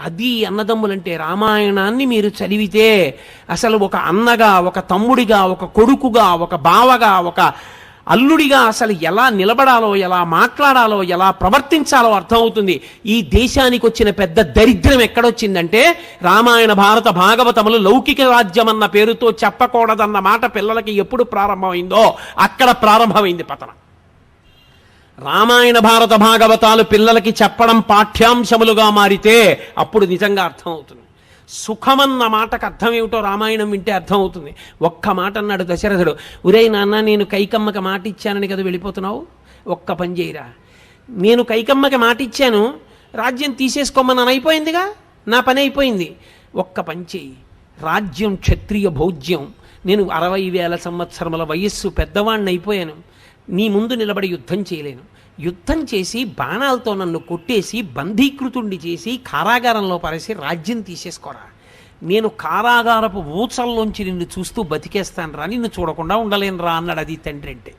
అది అన్నదమ్ములంటే రామాయణాన్ని మీరు చదివితే అసలు ఒక అన్నగా ఒక తమ్ముడిగా ఒక కొడుకుగా ఒక బావగా ఒక అల్లుడిగా అసలు ఎలా నిలబడాలో ఎలా మాట్లాడాలో ఎలా ప్రవర్తించాలో అర్థమవుతుంది. ఈ దేశానికి వచ్చిన పెద్ద దరిద్రం ఎక్కడొచ్చిందంటే రామాయణ భారత భాగవతములు లౌకిక రాజ్యం అన్న పేరుతో చెప్పకూడదన్న మాట పిల్లలకి ఎప్పుడు ప్రారంభమైందో అక్కడ ప్రారంభమైంది పతనం. రామాయణ భారత భాగవతాలు పిల్లలకి చెప్పడం పాఠ్యాంశములుగా మారితే అప్పుడు నిజంగా అర్థమవుతుంది. సుఖమన్న మాటకు అర్థం ఏమిటో రామాయణం వింటే అర్థమవుతుంది. ఒక్క మాట అన్నాడు దశరథుడు ఉరే నాన్న నేను కైకమ్మకి మాట ఇచ్చానని కదా వెళ్ళిపోతున్నావు? ఒక్క పని చేయరా. నేను కైకమ్మకి మాట ఇచ్చాను రాజ్యం తీసేసుకోమని అయిపోయిందిగా? నా పని అయిపోయింది. ఒక్క పని చేయి రాజ్యం క్షత్రియ భోజ్యం. నేను అరవై వేల సంవత్సరముల వయస్సు పెద్దవాణ్ణి అయిపోయాను నీ ముందు నిలబడి యుద్ధం చేయలేను. యుద్ధం చేసి బాణాలతో నన్ను కొట్టేసి బంధీకృతుణ్ణి చేసి కారాగారంలో పరేసి రాజ్యం తీసేసుకోరా. నేను కారాగారపు ఊచల్లోంచి నిన్ను చూస్తూ బతికేస్తాను రా నిన్ను చూడకుండా ఉండలేను రా అన్నాడు అది తండ్రి అంటే.